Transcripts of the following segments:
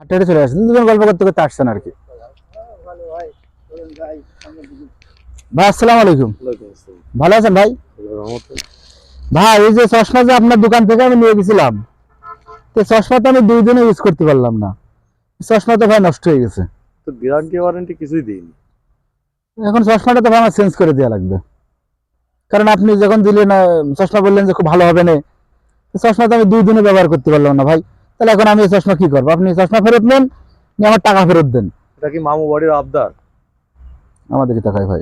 হাটে চলে আসছেন দুজন গল্প করতে করতে আসছেন আর কি। ভাই আসসালামু আলাইকুম। ভালো আছেন ভাই? ভাই এই যে চশমা যে আপনার দোকান থেকে আমি নিয়ে গেছিলাম তো চশমা তো আমি দুই দিনে ইউজ করতে পারলাম না। চশমা তো ভাই নষ্ট হয়ে গেছে। তো গ্যারান্টি ওয়ারেন্টি কিছুই দিইনি। এখন চশমাটা তো ভাই আমার চেঞ্জ করে দেওয়া লাগবে। কারণ আপনি যখন দিলেন চশমা বললেন যে খুব ভালো হবে না তো চশমা তো আমি দুই দিনে ব্যবহার করতে পারলাম না ভাই। তাহলে এখন আমি এই চশমা কি করব? আপনি চশমা ফেরত নেন নিয়ে আমার টাকা ফেরত দেন। এটা কি মামু বাড়ির আবদার? আমার দিকে তাকাই ভাই।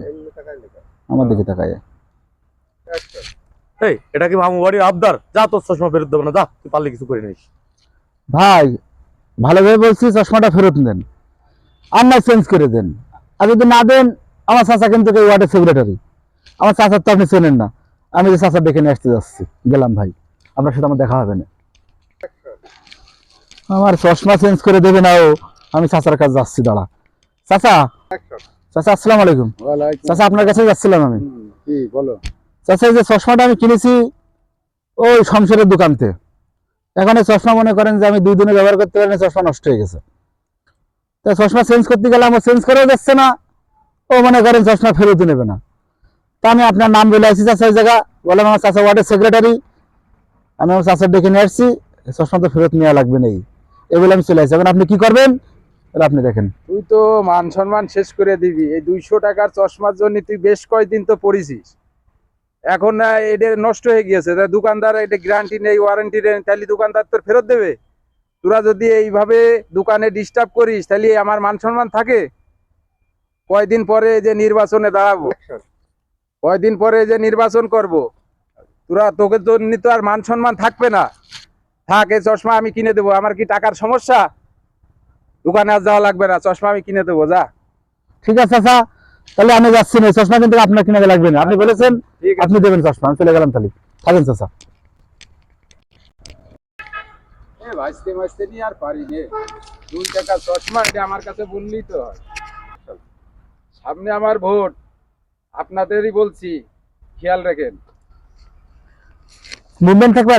আমার দিকে তাকাই এই এটা কি মামু বাড়ির আবদার? যা তোর চশমা ফেরত দেবো না যা তুই পারলে কিছু করে নিস। ভাই ভালোভাবে বলছি চশমাটা ফেরত নেন। আর না চেঞ্জ করে দেন। আর যদি না দেন আমার চাচা কিন্তু এই ওয়ার্ডের সেক্রেটারি আমার চাচার তো আপনি চেনেন না। আমি যে চাচার ডেকে নিয়ে আসতে যাচ্ছি গেলাম ভাই। আপনার সাথে আমার দেখা হবে না। আমার চশমা চেঞ্জ করে দেবে না ও। আমি চাচার কাছে যাচ্ছি দাঁড়া। চাচা? চাচা আসসালামু আলাইকুম। চাচা আপনার কাছে যাচ্ছিলাম আমি। বলো। চাচা এই যে চশমাটা আমি কিনেছি ওই শমশেরের দোকানতে। এখন এই চশমা মনে করেন যে আমি দুই দিনে ব্যবহার করতে পারিনি চশমা নষ্ট হয়ে গেছে। তা চশমা চেঞ্জ করতে গেলে আমার চেঞ্জ করেও যাচ্ছে না। ও মনে করেন চশমা ফেরত নেবে না। তা আমি আপনার নাম বলে আসছি এই জায়গা। বললাম আমার চাচা ওয়ার্ডের সেক্রেটারি আমি আমার চাচার ডেকে নিয়ে আসছি। চশমা তো ফেরত নেওয়া লাগবে নেই এই। আমি চলে আসছি এখন আপনি কি করবেন? আপনি দেখেন। তুই তো মান সম্মান শেষ করে দিবি। এই দুইশো টাকার চশমার জন্য তুই বেশ কয়েকদিন তো এখন এটা নষ্ট হয়ে গিয়েছে। দোকানদার, এটা গ্যারান্টি নেই ওয়ারেন্টি নেই। তাহলে দোকানদার তোর ফেরত দেবে? তোরা যদি এইভাবে দোকানে ডিস্টার্ব করিস, তাহলে আমার মান সম্মান থাকে? কয়দিন পরে যে নির্বাচনে দাঁড়াবো? কয়দিন পরে যে নির্বাচন করব? তোরা তোকে জন্য তো আর মান সম্মান থাকবে না। থাক এই চশমা আমি কিনে দেবো। আমার কি টাকার সমস্যা? দোকানে আর যাওয়া লাগবে না চশমা আমি কিনে দেবো যা। ঠিক আছে চাচা তাহলে আমি যাচ্ছি না চশমা কিন্তু আপনার কিনে লাগবে না। আপনি বলেছেন আপনি দেবেন চশমা আমি চলে গেলাম তাহলে। থাকেন চাচা। ভাজতে ভাজতে নিয়ে আর পারি রে দুই টাকা চশমা এটা আমার কাছে বললেই তো হয়। সামনে আমার ভোট আপনাদেরই বলছি খেয়াল রাখেন। মুভমেন্ট থাকবে